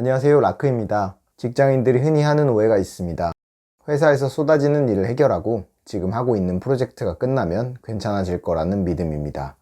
안녕하세요. 라크입니다. 직장인들이 흔히 하는 오해가 있습니다. 회사에서 쏟아지는 일을 해결하고 지금 하고 있는 프로젝트가 끝나면 괜찮아질 거라는 믿음입니다.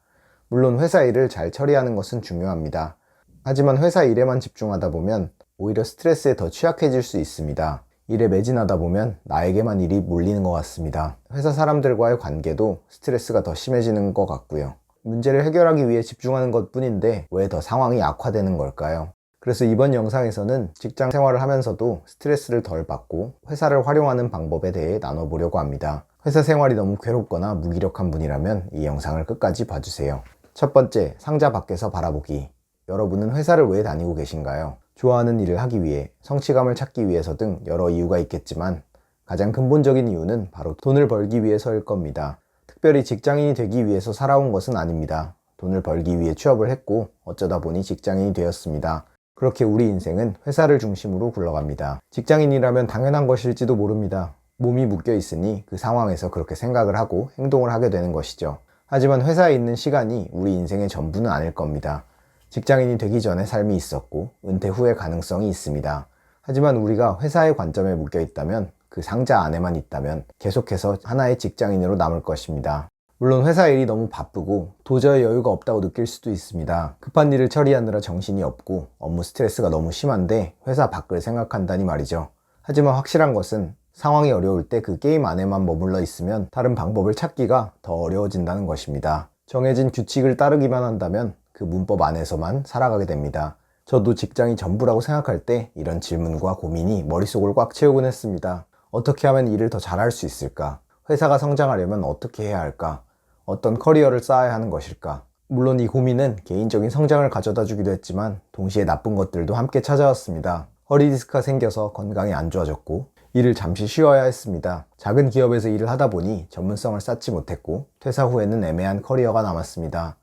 물론 회사 일을 잘 처리하는 것은 중요합니다. 하지만 회사 일에만 집중하다 보면 오히려 스트레스에 더 취약해질 수 있습니다. 일에 매진하다 보면 나에게만 일이 몰리는 것 같습니다. 회사 사람들과의 관계도 스트레스가 더 심해지는 것 같고요. 문제를 해결하기 위해 집중하는 것 뿐인데 왜 더 상황이 악화되는 걸까요? 그래서 이번 영상에서는 직장 생활을 하면서도 스트레스를 덜 받고 회사를 활용하는 방법에 대해 나눠보려고 합니다. 회사 생활이 너무 괴롭거나 무기력한 분이라면 이 영상을 끝까지 봐주세요. 첫 번째, 상자 밖에서 바라보기. 여러분은 회사를 왜 다니고 계신가요? 좋아하는 일을 하기 위해, 성취감을 찾기 위해서 등 여러 이유가 있겠지만 가장 근본적인 이유는 바로 돈을 벌기 위해서일 겁니다. 특별히 직장인이 되기 위해서 살아온 것은 아닙니다. 돈을 벌기 위해 취업을 했고 어쩌다 보니 직장인이 되었습니다. 그렇게 우리 인생은 회사를 중심으로 굴러갑니다. 직장인이라면 당연한 것일지도 모릅니다. 몸이 묶여 있으니 그 상황에서 그렇게 생각을 하고 행동을 하게 되는 것이죠. 하지만 회사에 있는 시간이 우리 인생의 전부는 아닐 겁니다. 직장인이 되기 전에 삶이 있었고 은퇴 후의 가능성이 있습니다. 하지만 우리가 회사의 관점에 묶여 있다면 그 상자 안에만 있다면 계속해서 하나의 직장인으로 남을 것입니다. 물론 회사 일이 너무 바쁘고 도저히 여유가 없다고 느낄 수도 있습니다. 급한 일을 처리하느라 정신이 없고 업무 스트레스가 너무 심한데 회사 밖을 생각한다니 말이죠. 하지만 확실한 것은 상황이 어려울 때 그 게임 안에만 머물러 있으면 다른 방법을 찾기가 더 어려워진다는 것입니다. 정해진 규칙을 따르기만 한다면 그 문법 안에서만 살아가게 됩니다. 저도 직장이 전부라고 생각할 때 이런 질문과 고민이 머릿속을 꽉 채우곤 했습니다. 어떻게 하면 일을 더 잘할 수 있을까? 회사가 성장하려면 어떻게 해야 할까? 어떤 커리어를 쌓아야 하는 것일까? 물론 이 고민은 개인적인 성장을 가져다 주기도 했지만 동시에 나쁜 것들도 함께 찾아왔습니다. 허리 디스크가 생겨서 건강이 안 좋아졌고 일을 잠시 쉬어야 했습니다. 작은 기업에서 일을 하다 보니 전문성을 쌓지 못했고 퇴사 후에는 애매한 커리어가 남았습니다.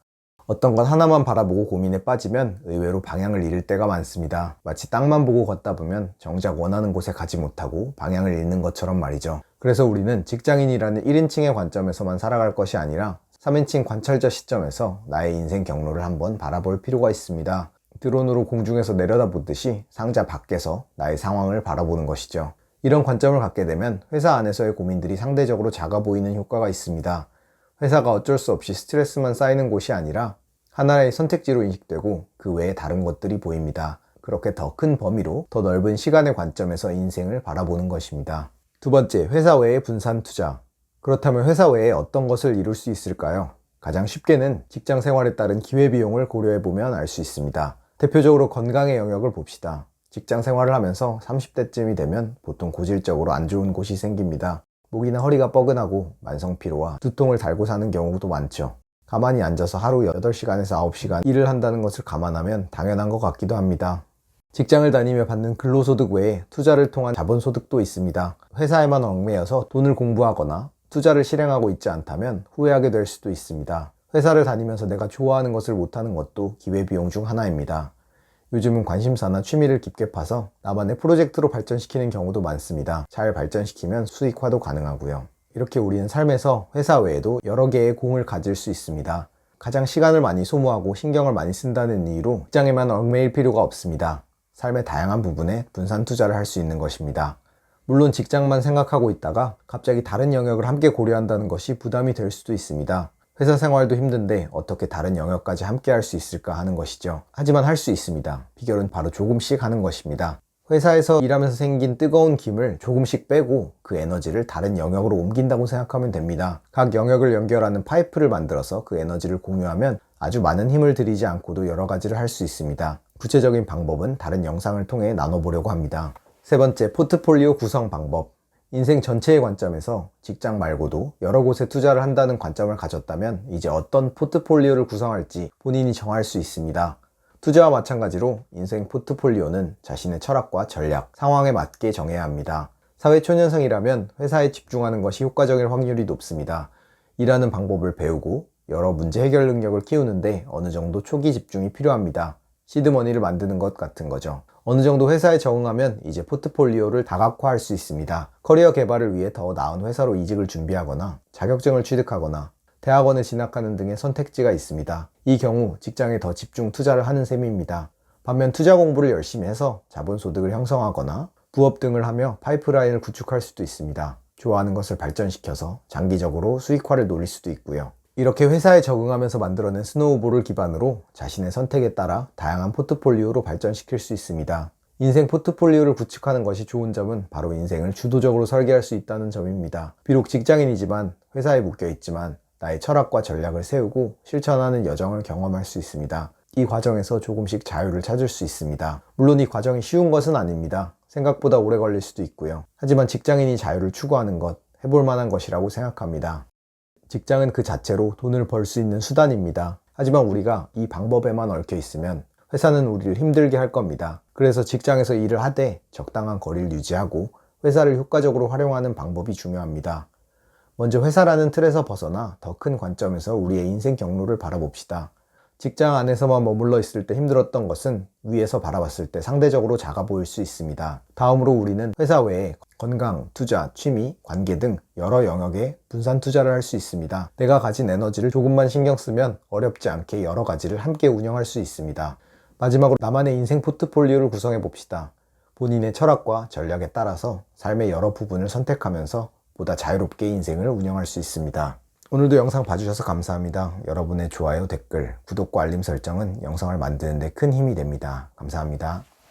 어떤 것 하나만 바라보고 고민에 빠지면 의외로 방향을 잃을 때가 많습니다. 마치 땅만 보고 걷다 보면 정작 원하는 곳에 가지 못하고 방향을 잃는 것처럼 말이죠. 그래서 우리는 직장인이라는 1인칭의 관점에서만 살아갈 것이 아니라 3인칭 관찰자 시점에서 나의 인생 경로를 한번 바라볼 필요가 있습니다. 드론으로 공중에서 내려다보듯이 상자 밖에서 나의 상황을 바라보는 것이죠. 이런 관점을 갖게 되면 회사 안에서의 고민들이 상대적으로 작아 보이는 효과가 있습니다. 회사가 어쩔 수 없이 스트레스만 쌓이는 곳이 아니라 하나의 선택지로 인식되고 그 외에 다른 것들이 보입니다. 그렇게 더 큰 범위로 더 넓은 시간의 관점에서 인생을 바라보는 것입니다. 두 번째, 회사 외의 분산 투자. 그렇다면 회사 외에 어떤 것을 이룰 수 있을까요? 가장 쉽게는 직장 생활에 따른 기회비용을 고려해 보면 알 수 있습니다. 대표적으로 건강의 영역을 봅시다. 직장 생활을 하면서 30대쯤이 되면 보통 고질적으로 안 좋은 곳이 생깁니다. 목이나 허리가 뻐근하고 만성 피로와 두통을 달고 사는 경우도 많죠. 가만히 앉아서 하루 8시간에서 9시간 일을 한다는 것을 감안하면 당연한 것 같기도 합니다. 직장을 다니며 받는 근로소득 외에 투자를 통한 자본소득도 있습니다. 회사에만 얽매여서 돈을 공부하거나 투자를 실행하고 있지 않다면 후회하게 될 수도 있습니다. 회사를 다니면서 내가 좋아하는 것을 못하는 것도 기회비용 중 하나입니다. 요즘은 관심사나 취미를 깊게 파서 나만의 프로젝트로 발전시키는 경우도 많습니다. 잘 발전시키면 수익화도 가능하고요. 이렇게 우리는 삶에서 회사 외에도 여러 개의 공을 가질 수 있습니다. 가장 시간을 많이 소모하고 신경을 많이 쓴다는 이유로 직장에만 얽매일 필요가 없습니다. 삶의 다양한 부분에 분산 투자를 할 수 있는 것입니다. 물론 직장만 생각하고 있다가 갑자기 다른 영역을 함께 고려한다는 것이 부담이 될 수도 있습니다. 회사 생활도 힘든데 어떻게 다른 영역까지 함께 할 수 있을까 하는 것이죠. 하지만 할 수 있습니다. 비결은 바로 조금씩 하는 것입니다. 회사에서 일하면서 생긴 뜨거운 김을 조금씩 빼고 그 에너지를 다른 영역으로 옮긴다고 생각하면 됩니다. 각 영역을 연결하는 파이프를 만들어서 그 에너지를 공유하면 아주 많은 힘을 들이지 않고도 여러 가지를 할 수 있습니다. 구체적인 방법은 다른 영상을 통해 나눠보려고 합니다. 세 번째, 포트폴리오 구성 방법. 인생 전체의 관점에서 직장 말고도 여러 곳에 투자를 한다는 관점을 가졌다면 이제 어떤 포트폴리오를 구성할지 본인이 정할 수 있습니다. 투자와 마찬가지로 인생 포트폴리오는 자신의 철학과 전략, 상황에 맞게 정해야 합니다. 사회 초년생이라면 회사에 집중하는 것이 효과적일 확률이 높습니다. 일하는 방법을 배우고 여러 문제 해결 능력을 키우는데 어느 정도 초기 집중이 필요합니다. 시드머니를 만드는 것 같은 거죠. 어느 정도 회사에 적응하면 이제 포트폴리오를 다각화할 수 있습니다. 커리어 개발을 위해 더 나은 회사로 이직을 준비하거나 자격증을 취득하거나 대학원에 진학하는 등의 선택지가 있습니다. 이 경우 직장에 더 집중 투자를 하는 셈입니다. 반면 투자 공부를 열심히 해서 자본 소득을 형성하거나 부업 등을 하며 파이프라인을 구축할 수도 있습니다. 좋아하는 것을 발전시켜서 장기적으로 수익화를 노릴 수도 있고요. 이렇게 회사에 적응하면서 만들어낸 스노우볼을 기반으로 자신의 선택에 따라 다양한 포트폴리오로 발전시킬 수 있습니다. 인생 포트폴리오를 구축하는 것이 좋은 점은 바로 인생을 주도적으로 설계할 수 있다는 점입니다. 비록 직장인이지만 회사에 묶여 있지만 나의 철학과 전략을 세우고 실천하는 여정을 경험할 수 있습니다. 이 과정에서 조금씩 자유를 찾을 수 있습니다. 물론 이 과정이 쉬운 것은 아닙니다. 생각보다 오래 걸릴 수도 있고요. 하지만 직장인이 자유를 추구하는 것, 해볼 만한 것이라고 생각합니다. 직장은 그 자체로 돈을 벌 수 있는 수단입니다. 하지만 우리가 이 방법에만 얽혀 있으면 회사는 우리를 힘들게 할 겁니다. 그래서 직장에서 일을 하되 적당한 거리를 유지하고 회사를 효과적으로 활용하는 방법이 중요합니다. 먼저 회사라는 틀에서 벗어나 더 큰 관점에서 우리의 인생 경로를 바라봅시다. 직장 안에서만 머물러 있을 때 힘들었던 것은 위에서 바라봤을 때 상대적으로 작아 보일 수 있습니다. 다음으로 우리는 회사 외에 건강, 투자, 취미, 관계 등 여러 영역에 분산 투자를 할 수 있습니다. 내가 가진 에너지를 조금만 신경 쓰면 어렵지 않게 여러 가지를 함께 운영할 수 있습니다. 마지막으로 나만의 인생 포트폴리오를 구성해 봅시다. 본인의 철학과 전략에 따라서 삶의 여러 부분을 선택하면서 보다 자유롭게 인생을 운영할 수 있습니다. 오늘도 영상 봐주셔서 감사합니다. 여러분의 좋아요, 댓글, 구독과 알림 설정은 영상을 만드는 데 큰 힘이 됩니다. 감사합니다.